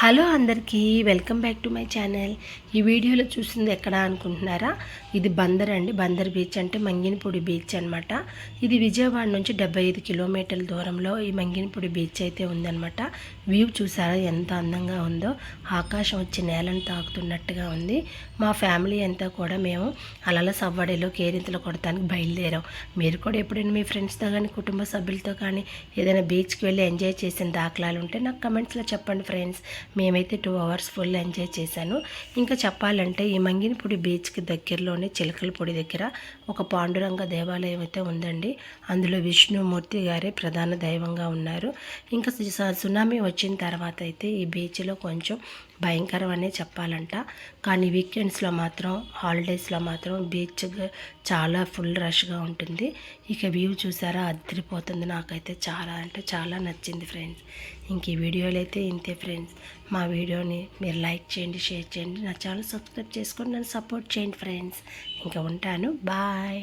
Hello అందరికీ welcome back to my channel. ఈ వీడియోలో చూసింది ఎక్కడ అనుకుంటున్నారా? ఇది బందర్ అండి. బందర్ బీచ్ అంటే మంగినపూడి బీచ్ అనమాట ఇది విజయవాడ నుంచి డెబ్బై ఐదు కిలోమీటర్ల దూరంలో ఈ మంగినపూడి బీచ్ అయితే ఉందన్నమాట. వ్యూ చూసారా ఎంత అందంగా ఉందో? ఆకాశం వచ్చి నేలను తాకుతున్నట్టుగా ఉంది. మా ఫ్యామిలీ అంతా కూడా మేము అలల సవ్వడిలో కేరింతలు కొడతానికి బయలుదేరాం. మీరు కూడా ఎప్పుడైనా మీ ఫ్రెండ్స్తో కానీ కుటుంబ సభ్యులతో కానీ ఏదైనా బీచ్కి వెళ్ళి ఎంజాయ్ చేసిన దాఖలాలు ఉంటే నాకు కమెంట్స్లో చెప్పండి ఫ్రెండ్స్. మేమైతే టూ అవర్స్ ఫుల్ ఎంజాయ్ చేశాను. ఇంకా చెప్పాలంటే ఈ మంగినపూడి బీచ్కి దగ్గరలోనే చిలకలపూడి దగ్గర ఒక పాండురంగ దేవాలయం అయితే ఉందండి. అందులో విష్ణుమూర్తి గారే ప్రధాన దైవంగా ఉన్నారు. ఇంకా సు- సునామీ వచ్చిన తర్వాత అయితే ఈ బీచ్లో కొంచెం భయంకరం అనే చెప్పాలంట. కానీ వీకెండ్స్లో మాత్రం హాలిడేస్లో మాత్రం బీచ్ చాలా ఫుల్ రష్గా ఉంటుంది. ఇక వ్యూ చూసారా అదిరిపోతుంది నాకైతే చాలా అంటే చాలా నచ్చింది ఫ్రెండ్స్. ఇంక ఈ వీడియోలు అయితే ఇంతే ఫ్రెండ్స్. మా వీడియోని మీరు లైక్ చేయండి షేర్ చేయండి. నా ఛానల్ సబ్స్క్రైబ్ చేసుకొని నన్ను సపోర్ట్ చేయండి ఫ్రెండ్స్. ఇంకా ఉంటాను. బాయ్.